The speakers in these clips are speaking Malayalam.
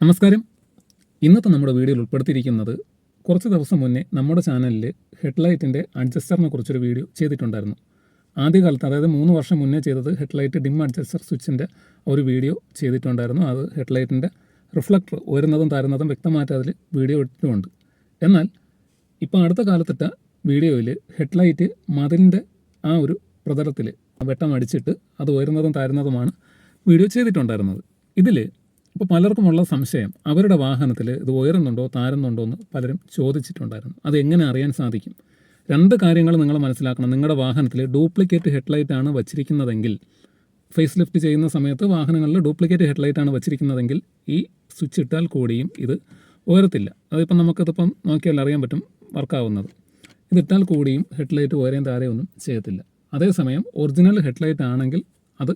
നമസ്കാരം. ഇന്നത്തെ നമ്മുടെ വീഡിയോയിൽ ഉൾപ്പെടുത്തിയിരിക്കുന്നത് കുറച്ച് ദിവസം മുന്നേ നമ്മുടെ ചാനലിൽ ഹെഡ്ലൈറ്റിന്റെ അഡ്ജസ്റ്ററിനെ കുറിച്ചൊരു വീഡിയോ ചെയ്തിട്ടുണ്ടായിരുന്നു. ആദ്യകാലത്ത് അതായത് മൂന്ന് വർഷം മുന്നേ ചെയ്തത് ഹെഡ്ലൈറ്റ് ഡിം അഡ്ജസ്റ്റർ സ്വിച്ചിന്റെ ഒരു വീഡിയോ ചെയ്തിട്ടുണ്ടായിരുന്നു. അത് ഹെഡ്ലൈറ്റിന്റെ റിഫ്ലക്ടർ ഉയരുന്നതും താരുന്നതും വ്യക്തമായിട്ട് അതിൽ വീഡിയോ ഇട്ടിട്ടുമുണ്ട് എന്നാൽ ഇപ്പോൾ അടുത്ത കാലത്തിട്ട വീഡിയോയിൽ ഹെഡ്ലൈറ്റ് മതിലിന്റെ ആ ഒരു പ്രതലത്തിൽ വെട്ടം അടിച്ചിട്ട് അത് ഉയരുന്നതും താരുന്നതുമാണ് വീഡിയോ ചെയ്തിട്ടുണ്ടായിരുന്നത്. ഇതിൽ ഇപ്പോൾ പലർക്കുമുള്ള സംശയം അവരുടെ വാഹനത്തിൽ ഇത് ഉയരുന്നുണ്ടോ താരുന്നുണ്ടോ എന്ന് പലരും ചോദിച്ചിട്ടുണ്ടായിരുന്നു. അത് എങ്ങനെ അറിയാൻ സാധിക്കും? രണ്ട് കാര്യങ്ങൾ നിങ്ങൾ മനസ്സിലാക്കണം. നിങ്ങളുടെ വാഹനത്തിൽ ഡ്യൂപ്ലിക്കേറ്റ് ഹെഡ്ലൈറ്റ് ആണ് വച്ചിരിക്കുന്നതെങ്കിൽ ഫേസ് ലിഫ്റ്റ് ചെയ്യുന്ന സമയത്ത് വാഹനങ്ങളിൽ ഡ്യൂപ്ലിക്കേറ്റ് ഹെഡ്ലൈറ്റ് ആണ് വച്ചിരിക്കുന്നതെങ്കിൽ ഈ സ്വിച്ച് ഇട്ടാൽ കൂടിയും ഇത് ഉയരത്തില്ല. അതിപ്പം നമുക്കിതിപ്പം നോക്കിയാൽ അറിയാൻ പറ്റും വർക്കാവുന്നത്. ഇതിട്ടാൽ കൂടിയും ഹെഡ്ലൈറ്റ് ഉയരേം താരയൊന്നും ചെയ്യത്തില്ല. അതേസമയം ഒറിജിനൽ ഹെഡ്ലൈറ്റ് ആണെങ്കിൽ അത്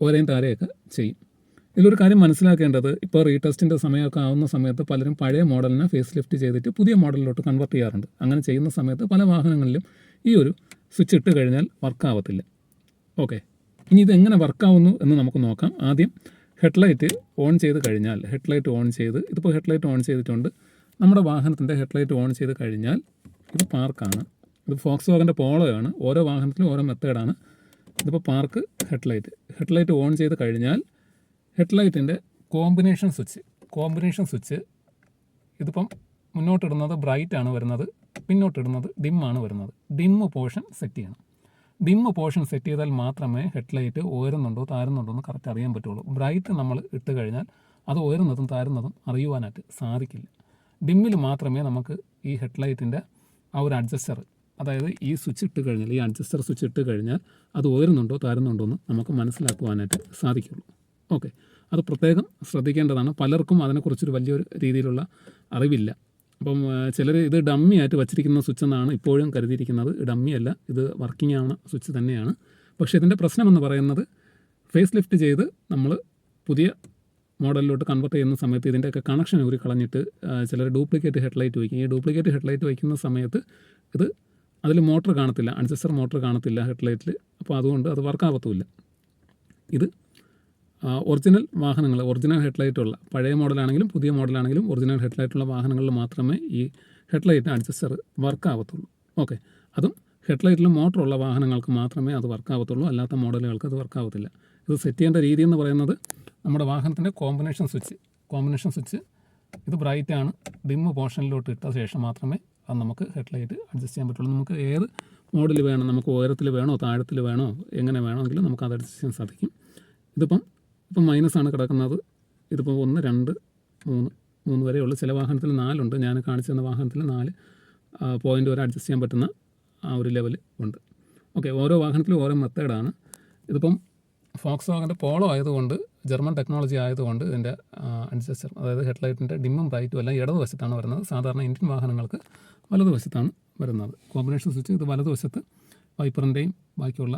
ഉയരേം താരയൊക്കെ ചെയ്യും. ഇതിലൊരു കാര്യം മനസ്സിലാക്കേണ്ടത് ഇപ്പോൾ റീടെസ്റ്റിന്റെ സമയമൊക്കെ ആവുന്ന സമയത്ത് പലരും പഴയ മോഡലിനെ ഫേസ് ലിഫ്റ്റ് ചെയ്തിട്ട് പുതിയ മോഡലിലോട്ട് കൺവെർട്ട് ചെയ്യാറുണ്ട്. അങ്ങനെ ചെയ്യുന്ന സമയത്ത് പല വാഹനങ്ങളിലും ഈ ഒരു സ്വിച്ച് ഇട്ട് കഴിഞ്ഞാൽ വർക്കാവത്തില്ല ഓക്കെ ഇനി ഇത് എങ്ങനെ വർക്കാവുന്നു എന്ന് നമുക്ക് നോക്കാം. ആദ്യം ഹെഡ്ലൈറ്റ് ഓൺ ചെയ്ത് കഴിഞ്ഞാൽ ഹെഡ്ലൈറ്റ് ഓൺ ചെയ്ത് ഇതിപ്പോൾ ഹെഡ്ലൈറ്റ് ഓൺ ചെയ്തിട്ടുണ്ട്. നമ്മുടെ വാഹനത്തിന്റെ ഹെഡ്ലൈറ്റ് ഓൺ ചെയ്ത് കഴിഞ്ഞാൽ ഇത് പാർക്കാണ് ഇത് ഫോക്സ് വാഗന്റെ പോളോയാണ് ഓരോ വാഹനത്തിലും ഓരോ മെത്തേഡാണ് ഇതിപ്പോൾ പാർക്ക് ഹെഡ്ലൈറ്റ് ഹെഡ്ലൈറ്റ് ഓൺ ചെയ്ത് കഴിഞ്ഞാൽ ഹെഡ്ലൈറ്റിന്റെ കോമ്പിനേഷൻ സ്വിച്ച് കോമ്പിനേഷൻ സ്വിച്ച് ഇതിപ്പം മുന്നോട്ടിടുന്നത് ബ്രൈറ്റ് ആണ് വരുന്നത് പിന്നോട്ടിടുന്നത് ഡിമ്മാണ് വരുന്നത്. ഡിമ്മ് പോർഷൻ സെറ്റ് ചെയ്യണം. ഡിമ്മ് പോർഷൻ സെറ്റ് ചെയ്താൽ മാത്രമേ ഹെഡ്ലൈറ്റ് ഉയരുന്നുണ്ടോ താരുന്നുണ്ടോ എന്ന് കറക്റ്റ് അറിയാൻ പറ്റുള്ളൂ. ബ്രൈറ്റ് നമ്മൾ ഇട്ട് കഴിഞ്ഞാൽ അത് ഉയരുന്നതും താരുന്നതും അറിയുവാനായിട്ട് സാധിക്കില്ല. ഡിമ്മിൽ മാത്രമേ നമുക്ക് ഈ ഹെഡ്ലൈറ്റിന്റെ ആ ഒരു അഡ്ജസ്റ്റർ അതായത് ഈ സ്വിച്ച് ഇട്ട് കഴിഞ്ഞാൽ ഈ അഡ്ജസ്റ്റർ സ്വിച്ച് ഇട്ട് കഴിഞ്ഞാൽ അത് ഉയരുന്നുണ്ടോ താരുന്നുണ്ടോ എന്ന് നമുക്ക് മനസ്സിലാക്കുവാനായിട്ട് സാധിക്കുള്ളൂ. ഓക്കെ. അത് പ്രത്യേകം ശ്രദ്ധിക്കേണ്ടതാണ്. പലർക്കും അതിനെക്കുറിച്ചൊരു വലിയൊരു രീതിയിലുള്ള അറിവില്ല. അപ്പം ചിലർ ഇത് ഡമ്മി ആയിട്ട് വച്ചിരിക്കുന്ന സ്വിച്ച് എന്നാണ് ഇപ്പോഴും കരുതിയിരിക്കുന്നത്. ഡമ്മി അല്ല. ഇത് വർക്കിംഗ് ആണ്. സ്വിച്ച് തന്നെയാണ്. പക്ഷേ ഇതിന്റെ പ്രശ്നമെന്ന് പറയുന്നത് ഫേസ് ലിഫ്റ്റ് ചെയ്ത് നമ്മൾ പുതിയ മോഡലിലോട്ട് കൺവെർട്ട് ചെയ്യുന്ന സമയത്ത് ഇതിന്റെയൊക്കെ കണക്ഷൻ ഊരി കളഞ്ഞിട്ട് ചിലർ ഡ്യൂപ്ലിക്കേറ്റ് ഹെഡ്ലൈറ്റ് വയ്ക്കും. ഈ ഡ്യൂപ്ലിക്കേറ്റ് ഹെഡ്ലൈറ്റ് വയ്ക്കുന്ന സമയത്ത് ഇത് അതിൽ മോട്ടർ കാണത്തില്ല. അഡ്ജസ്റ്റർ മോട്ടർ കാണത്തില്ല ഹെഡ്ലൈറ്റിൽ അപ്പോൾ അതുകൊണ്ട് അത് വർക്കാവത്തുമില്ല ഇത് ഒറിജിനൽ വാഹനങ്ങൾ ഒറിജിനൽ ഹെഡ്ലൈറ്റുള്ള പഴയ മോഡലാണെങ്കിലും പുതിയ മോഡലാണെങ്കിലും ഒറിജിനൽ ഹെഡ്ലൈറ്റുള്ള വാഹനങ്ങളിൽ മാത്രമേ ഈ ഹെഡ്ലൈറ്റ് അഡ്ജസ്റ്റർ വർക്ക് ആവത്തുള്ളൂ. ഓക്കെ അതും ഹെഡ്ലൈറ്റിൽ മോട്ടറുള്ള വാഹനങ്ങൾക്ക് മാത്രമേ അത് വർക്ക് ആവത്തുള്ളൂ. അല്ലാത്ത മോഡലുകൾക്ക് അത് വർക്ക് ആവത്തില്ല. ഇത് സെറ്റ് ചെയ്യേണ്ട രീതി എന്ന് പറയുന്നത് നമ്മുടെ വാഹനത്തിന്റെ കോമ്പിനേഷൻ സ്വിച്ച് കോമ്പിനേഷൻ സ്വിച്ച് ഇത് ബ്രൈറ്റ് ആണ്. ഡിം പോർഷനിലോട്ട് ഇട്ട ശേഷം മാത്രമേ അത് നമുക്ക് ഹെഡ്ലൈറ്റ് അഡ്ജസ്റ്റ് ചെയ്യാൻ പറ്റുള്ളൂ. നമുക്ക് ഏത് മോഡൽ വേണം? നമുക്ക് ഉയരത്തിൽ വേണോ? താഴത്തിൽ വേണോ? എങ്ങനെ വേണമെങ്കിലും നമുക്ക് അത് അഡ്ജസ്റ്റ് ചെയ്യാൻ സാധിക്കും. ഇതിപ്പം ഇപ്പം മൈനസാണ് കിടക്കുന്നത്. ഇതിപ്പോൾ ഒന്ന് രണ്ട് മൂന്ന് മൂന്ന് വരെ ഉള്ളു ചില വാഹനത്തിൽ നാലുണ്ട്. ഞാൻ കാണിച്ചു തന്ന വാഹനത്തിൽ നാല് പോയിന്റ് വരെ അഡ്ജസ്റ്റ് ചെയ്യാൻ പറ്റുന്ന ആ ഒരു ലെവൽ ഉണ്ട്. ഓക്കെ ഓരോ വാഹനത്തിലും ഓരോ മെത്തേഡാണ് ഇതിപ്പം ഫോക്സ് വാഗന്റെ പോളോ ആയതുകൊണ്ട് ജർമ്മൻ ടെക്നോളജി ആയതുകൊണ്ട് ഇതിന്റെ അഡ്ജസ്റ്റർ അതായത് ഹെഡ്ലൈറ്റിന്റെ ഡിമ്മും ബ്രൈറ്റും എല്ലാം ഇടതുവശത്താണ് വരുന്നത്. സാധാരണ ഇന്ത്യൻ വാഹനങ്ങൾക്ക് വലതുവശത്താണ് വരുന്നത്. കോമ്പിനേഷൻ സ്വിച്ച് ഇത് വലതുവശത്ത് വൈപ്പറിന്റെയും ബാക്കിയുള്ള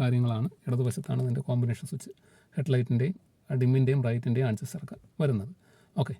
കാര്യങ്ങളാണ് ഇടതുവശത്താണ് ഇതിന്റെ കോമ്പിനേഷൻ സ്വിച്ച് ഹെഡ്ലൈറ്റിന്റെയും ഡിമ്മിന്റെയും ബ്രൈറ്റിന്റെയും അഡ്ജസ്റ്ററൊക്കെ വരുന്നത്. ഓക്കെ